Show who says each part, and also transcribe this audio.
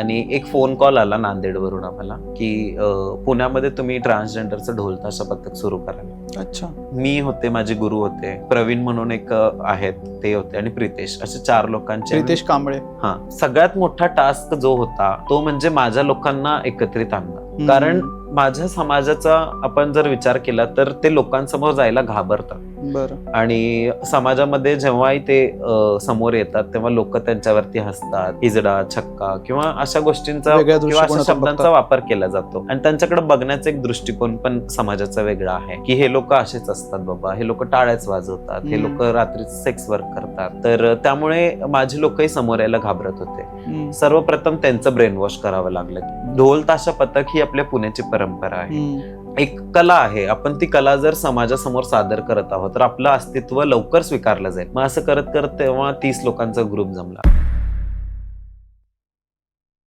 Speaker 1: आणि एक phone call आला नांदेडवरून आम्हाला की पुण्यामध्ये तुम्ही ट्रान्सजेंडरचं ढोल ताशा पथक सुरू करायला
Speaker 2: अच्छा.
Speaker 1: मी होते माझे गुरु होते प्रवीण म्हणून एक आहेत ते होते आणि प्रितेश असे चार लोकांचे. आम्ही-
Speaker 2: रितेश कांबळे.
Speaker 1: हा सगळ्यात मोठा टास्क जो होता तो म्हणजे माझ्या लोकांना एकत्रित आणणं. कारण माझ्या समाजाचा आपण जर विचार केला तर ते लोकांसमोर जायला घाबरतात.
Speaker 2: बरं
Speaker 1: आणि समाजामध्ये जेव्हाही ते समोर येतात तेव्हा लोक त्यांच्यावरती हसतात इजडा छक्का किंवा अशा गोष्टींचा किंवा अशा शब्दांचा. वापर केला जातो आणि त्यांच्याकडे बघण्याचा एक दृष्टिकोन पण समाजाचा वेगळा आहे की हे लोक असेच असतात बाबा हे लोक टाळ्याच वाजवतात हे. लोक रात्री सेक्स वर्क करतात तर त्यामुळे माझे लोकही समोर यायला घाबरत होते. सर्वप्रथम त्यांचं ब्रेन वॉश करावं लागलं ढोल ताशा पथक ही आपल्या पुण्याची परंपरा आहे. एक कला आहे आपण ती कला जर समाजासमोर सादर करत आहोत तर आपलं अस्तित्व लवकर स्वीकारलं जाईल. मग असं करत करत तेव्हा तीस लोकांचा ग्रुप जमला.